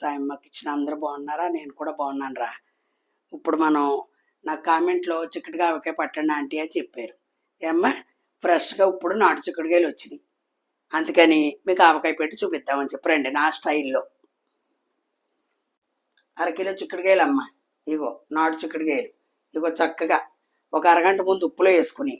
సాయమ్మకి ఇచ్చిన అందరూ బాగున్నారా? నేను కూడా బాగున్నాను రా ఇప్పుడు మనం నా కామెంట్లో చిక్కటిగా ఒకే పట్టండి ఆంటీ అని చెప్పారు. ఏమ్మా ఫ్రెష్గా ఇప్పుడు నాటు చిక్కుడుకాయలు వచ్చినాయి అందుకని మీకు ఆవకాయ పెట్టి చూపిద్దామని చెప్పి రండి నా స్టైల్లో. అరకిలో చిక్కుడుకాయలు అమ్మ. ఇగో నాటు చిక్కుడుకాయలు. ఇగో చక్కగా ఒక అరగంట ముందు ఉప్పులో వేసుకుని.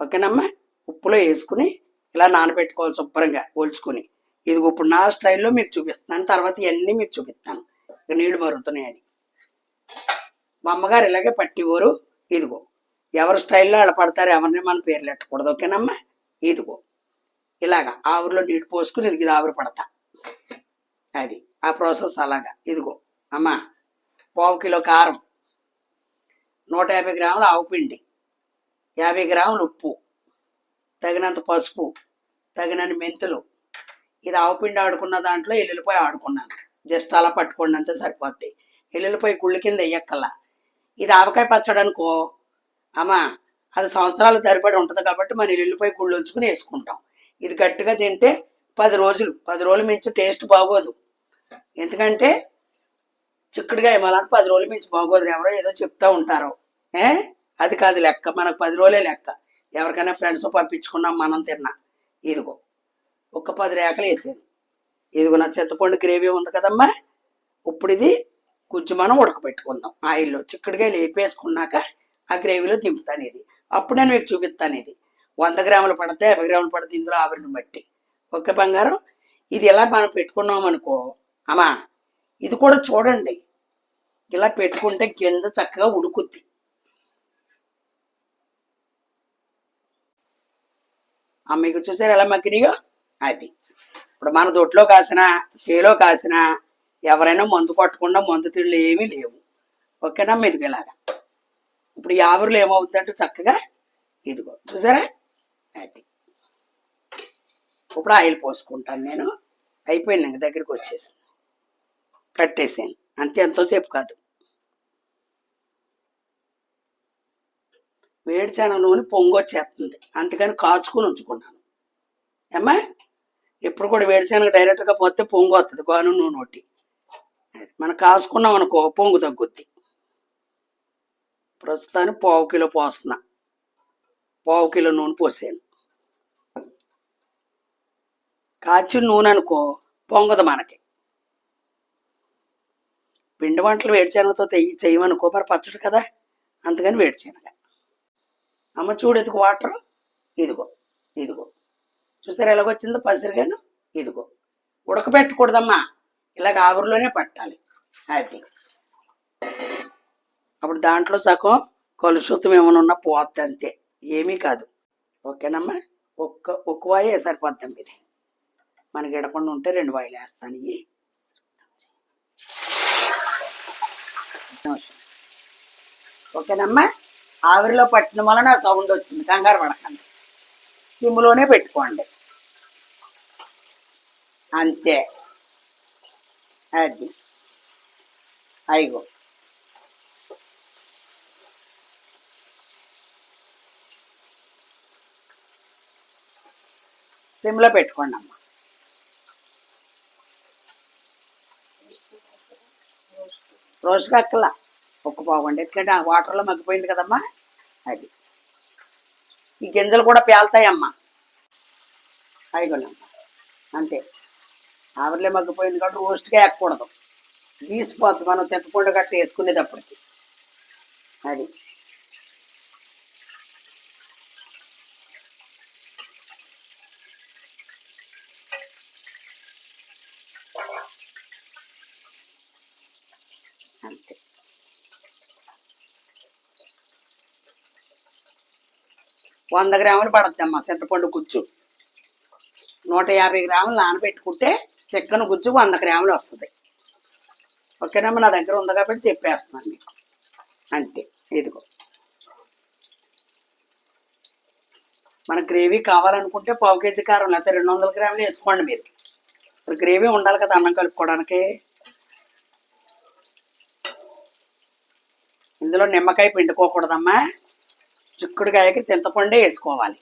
ఓకేనమ్మా? ఉప్పులో వేసుకుని ఇలా నానబెట్టుకోవాలి శుభ్రంగా ఒలుచుకుని. ఇది ఇప్పుడు నా స్టైల్లో మీకు చూపిస్తున్నాను తర్వాత ఇవన్నీ మీకు చూపిస్తాను. ఇక నీళ్ళు మరుగుతున్నాయని. మా అమ్మగారు ఇలాగే పట్టివోరు ఇదిగో ఎవరి స్టైల్లో అలా పడతారు ఎవరిని మన పేర్లు ఎట్టకూడదు ఓకేనమ్మా? ఇదిగో ఇలాగా ఆవిరిలో నీళ్ళు పోసుకుని ఇది ఆవిరి పడతా. అది ఆ ప్రాసెస్ అలాగా. ఇదిగో అమ్మా పావు కిలో కారం నూట యాభై గ్రాముల ఆవు పిండి యాభై గ్రాములు ఉప్పు తగినంత పసుపు తగినన్ని మెంతులు ఇది ఆవుపిండి ఆడుకున్న దాంట్లో ఎల్లుల్లిపాయ ఆడుకున్నాను. జస్ట్ అలా పట్టుకోండి అంతే సరిపోద్ది. ఎల్లుల్లిపాయ గుళ్ళు కింద వెయ్యక్కల్లా ఇది ఆవకాయ పచ్చడి అనుకో. అమ్మా అది సంవత్సరాలు తరబడి ఉంటుంది కాబట్టి మనం ఎల్లుల్లిపాయ గుళ్ళు ఉంచుకుని వేసుకుంటాం. ఇది గట్టిగా తింటే పది రోజులు పది రోజులు మించి టేస్ట్ బాగోదు. ఎందుకంటే చిక్కుడుగా మళ్ళీ పది రోజులు మించి బాగోదు. ఎవరో ఏదో చెప్తా ఉంటారు. ఏ? అది కాదు లెక్క. మనకు పది రోజులే లెక్క. ఎవరికైనా ఫ్రెండ్స్ పంపించుకున్నాం మనం తిన్నా. ఇదిగో. ఒక పది రేకలు వేసాను ఇదిగో నా చింతపండు గ్రేవీ ఉంది కదమ్మా. ఇప్పుడు ఇది కొంచెం మనం ఉడకబెట్టుకుందాం. ఆయిల్లో చిక్కుడుగా లేపేసుకున్నాక ఆ గ్రేవీలో దింపుతాను ఇది అప్పుడు నేను మీకు చూపిస్తాను ఇది వంద గ్రాములు పడితే యాభై గ్రాములు పడితే ఇందులో ఆవిరిని బట్టి. ఓకే బంగారం? ఇది ఎలా మనం పెట్టుకున్నాం అనుకో. అమ్మా ఇది కూడా చూడండి. ఇలా పెట్టుకుంటే గింజ చక్కగా ఉడుకుద్ది. అమ్మ మీకు చూసారు ఎలా మగ్గినాయో? అది. ఇప్పుడు మన దొడ్లో కాసిన చేలో కాసిన ఎవరైనా మందు కొట్టకుండా మందు తిళ్ళు ఏమీ లేవు. ఓకేనా? మెదుగులాగా. ఇప్పుడు ఈ ఏమవుతుందంటే చక్కగా ఇదిగో చూసారా? అది. ఇప్పుడు ఆయిల్ పోసుకుంటాను నేను. అయిపోయింది ఇంక దగ్గరికి వచ్చేసింది కట్టేసాను. అంతే ఎంతోసేపు కాదు. వేడి నూనె పొంగు వచ్చేస్తుంది అందుకని కాచుకుని ఉంచుకున్నాను. ఏమ్మా? ఎప్పుడు కూడా వేడిశనగ డైరెక్ట్గా పోతే పొంగు వస్తుంది గోను నూనె ఒకటి. అది మనం కాసుకున్నాం అనుకో పొంగు తగ్గుద్ది. ప్రస్తుతానికి పావు కిలో పోస్తున్నా. పావు కిలో నూనె పోసాను. కాచిన నూనె అనుకో పొంగదు మనకి. పిండి వంటలు వేడిశనగతో చేయమనుకో మరి పచ్చడి కదా? అందుకని వేడిశనగ. అమ్మ చూడు ఎదుగు వాటర్. ఇదిగో ఇదిగో. చూసారా ఎలాగొచ్చిందో పసిరిగాను. ఇదిగో. ఉడకబెట్టకూడదమ్మా. ఇలాగ ఆవిరిలోనే పట్టాలి. అది. అప్పుడు దాంట్లో సగం కలుషితం ఏమైనా ఉన్నా పోద్ది అంతే. ఏమీ కాదు. ఓకేనమ్మా? ఒక్క ఒక్క వాయి సరిపోద్దాం ఇది. మనకి ఎడకుండా ఉంటే రెండు వాయిలు వేస్తాను. ఇవి ఓకేనమ్మా? ఆవిరిలో పట్టిన వలన సౌండ్ వచ్చింది. కంగారు పడకండి. సిమ్లోనే పెట్టుకోండి. అంతే. అది. అయిగో సిమ్లో పెట్టుకోండి అమ్మ. రోజు కక్కల ఒక్క పావండి ఎందుకంటే ఆ వాటర్లో మగ్గిపోయింది కదమ్మా? అది. ఈ గింజలు కూడా పేలుతాయమ్మా. అయిగోనమ్మా అంతే. ఆవిరిలే మగ్గిపోయింది కాబట్టి రోస్ట్గా ఎక్కకూడదు. తీసిపోద్ది మనం చింతపండు గట్ట వేసుకునేటప్పటికి. అది. అంతే. వంద గ్రాములు పడద్దమ్మా చింతపండు కుచ్చు నూట యాభై గ్రాములు నానబెట్టుకుంటే చికెన్ గుజ్జు వంద గ్రాములు వస్తుంది. ఓకేనమ్మా నా దగ్గర ఉంది కాబట్టి చెప్పేస్తున్నాను మీకు. అంతే ఇదిగో. మన గ్రేవీ కావాలనుకుంటే పావు కేజీ కారం లేకపోతే రెండు వందల గ్రాములు వేసుకోండి మీరు. ఇప్పుడు గ్రేవీ ఉండాలి కదా అన్నం కలుపుకోవడానికి. ఇందులో నిమ్మకాయ పిండుకోకూడదమ్మా. చిక్కుడుకాయకి చింతపండే వేసుకోవాలి.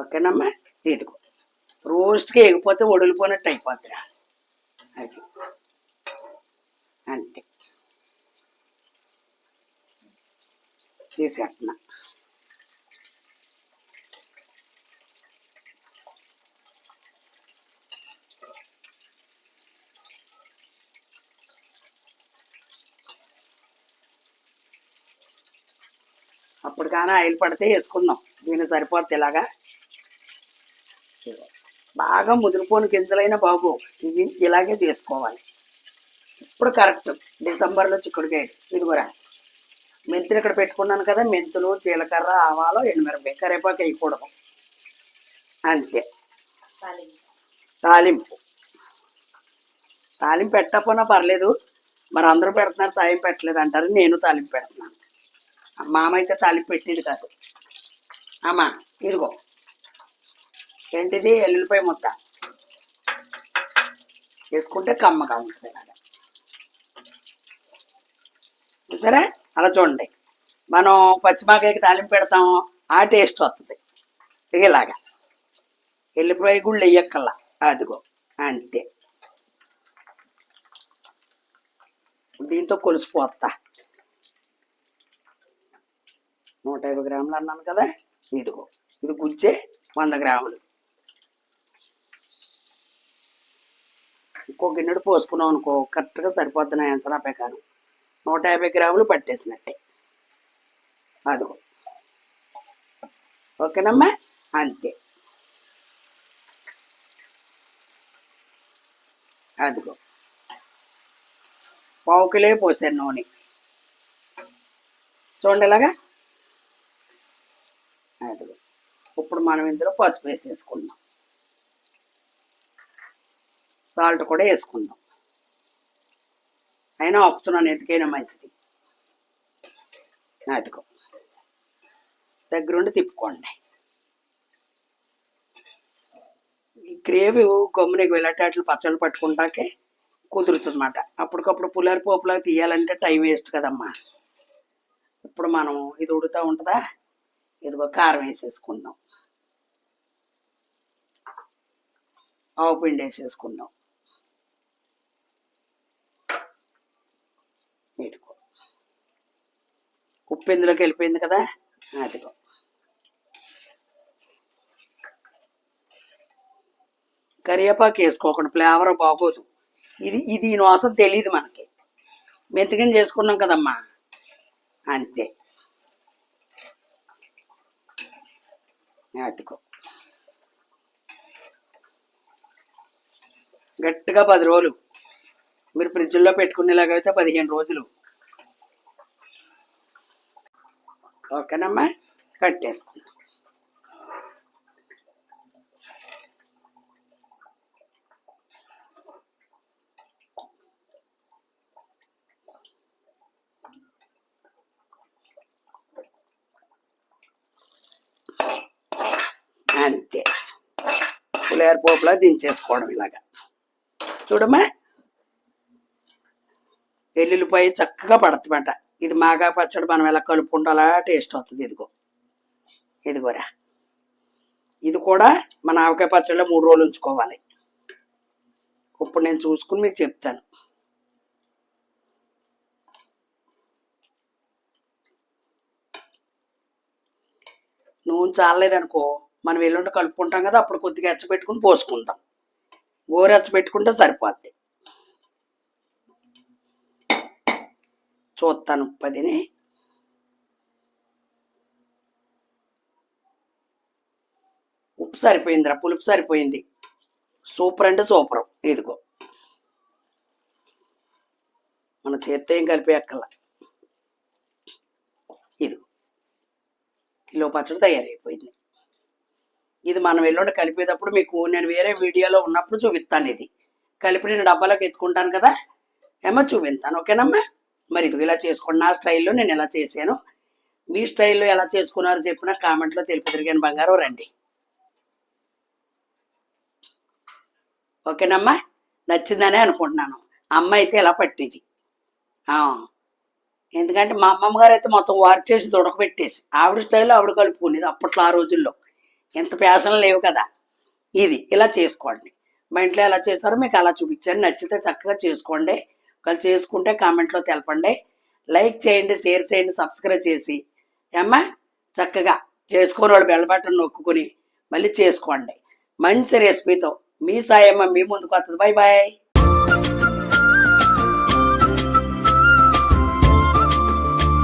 ఓకేనమ్మా? ఇదిగో. రోస్ట్గా ఎగిపోతే ఒడిలిపోయినట్టు అయిపోద్దిరా. అది. అంతే. తీసేస్తున్నా. అప్పుడు కానీ ఆయిల్ పడితే వేసుకుందాం. దీన్ని సరిపోద్ది ఇలాగా. బాగా ముదిరిపోని గింజలైన బాబు ఇవి ఇలాగే చేసుకోవాలి. ఇప్పుడు కరెక్ట్. డిసెంబర్లో చిక్కుడుకాయ ఇదిగోరా. మెంతులు ఇక్కడ పెట్టుకున్నాను కదా మెంతులు జీలకర్ర ఆవాలు ఎండుమిరపకాయ కరేపాకు వేయకూడదు. అంతే. తాలింపు. తాలింపు పెట్టకపోయినా పర్లేదు. మరి అందరూ పెడుతున్నారు సాయం పెట్టలేదు అంటారు. నేను తాలింపు పెడుతున్నాను. మామ అయితే తాలింపు పెట్టేది కాదు. అమ్మా ఇదిగో. ఏంటిది? ఎల్లుల్లిపాయ ముద్ద. వేసుకుంటే కమ్మగా ఉంటుంది సరే అలా చూడండి. మనం పచ్చిమాకాయకి తాలింపు పెడతాం ఆ టేస్ట్ వస్తుంది ఇలాగా. ఎల్లిపాయ గుళ్ళు వెయ్యక్కల్లా అదిగో అంతే. దీంతో కొలిసిపోతా నూట యాభై గ్రాములు అన్నాను కదా? ఇదిగో ఇది గుజ్జే వంద గ్రాములు. ఇంకో గిన్నెడు పోసుకున్నాం అనుకో కరెక్ట్గా సరిపోద్ది నా అంచనా ప్రకారం. నూట యాభై గ్రాములు పట్టేసినట్టే. అదిగో ఓకేనమ్మా? అంతే. అదిగో. పావుకిలే పోసాను నూనె. చూడండి ఇలాగా అదిగో. ఇప్పుడు మనం ఇందులో పసుపు వేసేసుకుందాం. సాల్ట్ కూడా వేసుకుందాం. అయినా ఆపుతున్నాను ఎందుకైనా మంచిది. అదిగో దగ్గరుండి తిప్పుకోండి. ఈ గ్రేవీ గమ్మునకి వెళ్ళేటట్లు పచ్చళ్ళు పట్టుకుంటాకే కుదురుతుందన్నమాట. అప్పటికప్పుడు పులారి పోపులాగా తీయాలంటే టైం వేస్ట్ కదమ్మా. ఇప్పుడు మనం ఇది ఉడుతూ ఉంటుందా? ఇదిగో కారం వేసేసుకుందాం. ఆవు పిండి వేసేసుకుందాం ఇదిగో ఉప్పు ఇందులోకి వెళ్ళిపోయింది కదా? అదిగో. కరివేపాకు వేసుకోకుండా ఫ్లేవర్ బాగోదు. ఇది ఇది ఈ వాసన తెలియదు మనకి. మెతికని చేసుకున్నాం కదమ్మా? అంతే. అతికో గట్టిగా పది రోజులు. మీరు ఫ్రిడ్జ్లో పెట్టుకునేలాగైతే పదిహేను రోజులు. ఓకేనమ్మా? కట్టేసుకుందాం. అంతే. పులిహోర పోపులా దించేసుకోవడం ఇలాగా. చూడమ్మా? వెల్లుల్లిపాయ చక్కగా పడుతుందన్నమాట ఇది మాగా పచ్చడి మనం ఎలా కలుపుకుంటే అలా టేస్ట్ వస్తుంది ఇదిగో. ఇదిగోరా. ఇది కూడా మన ఆవకాయ పచ్చడిలో మూడు రోజులు ఉంచుకోవాలి. ఇప్పుడు నేను చూసుకుని మీకు చెప్తాను. నూనె చాలలేదనుకో మనం ఎల్లుండి కలుపుకుంటాం కదా అప్పుడు కొద్దిగా ఎచ్చ పెట్టుకుని పోసుకుంటాం. గోరెచ్చ పెట్టుకుంటే సరిపోద్ది. చూస్తాను పదిని. ఉప్పు సరిపోయిందిరా పులుపు సరిపోయింది. సూపర్ అంటే సూపర్. ఇదిగో. మన చేత్తో ఏం కలిపే అక్కల ఇది. కిలో పచ్చడి తయారైపోయింది. ఇది మనం ఎల్లుండి కలిపేటప్పుడు మీకు నేను వేరే వీడియోలో ఉన్నప్పుడు చూపిస్తాను ఇది. కలిపి నేను డబ్బాలోకి ఎత్తుకుంటాను కదా? ఏమో చూపిస్తాను. ఓకేనమ్మా? మరి ఇది ఇలా చేసుకోండి నా స్టైల్లో నేను ఎలా చేశాను. మీ స్టైల్లో ఎలా చేసుకున్నారో చెప్పిన కామెంట్లో తెలుపు తిరిగాను బంగారం రండి. ఓకేనమ్మా? నచ్చిందనే అనుకుంటున్నాను. అమ్మ అయితే ఎలా పట్టింది? ఎందుకంటే మా అమ్మమ్మ గారు అయితే మొత్తం వారు చేసి దొడకబెట్టేసి ఆవిడ స్టైల్లో ఆవిడ కలుపుకునేది అప్పట్లో ఆ రోజుల్లో. ఎంత ఫ్యాషన్ లేవు కదా. ఇది ఇలా చేసుకోండి. మా ఇంట్లో ఎలా చేస్తారో మీకు అలా చూపించాను. నచ్చితే చక్కగా చేసుకోండి. ఒకళ్ళు చేసుకుంటే కామెంట్లో తెలపండి. లైక్ చేయండి షేర్ చేయండి సబ్స్క్రైబ్ చేసి. ఏమ్మా? చక్కగా చేసుకుని వాళ్ళు బెల్ బటన్ నొక్కుని మళ్ళీ చేసుకోండి. మంచి రెసిపీతో మీ సాయమ్మ మీ ముందుకు వస్తుంది. Bye bye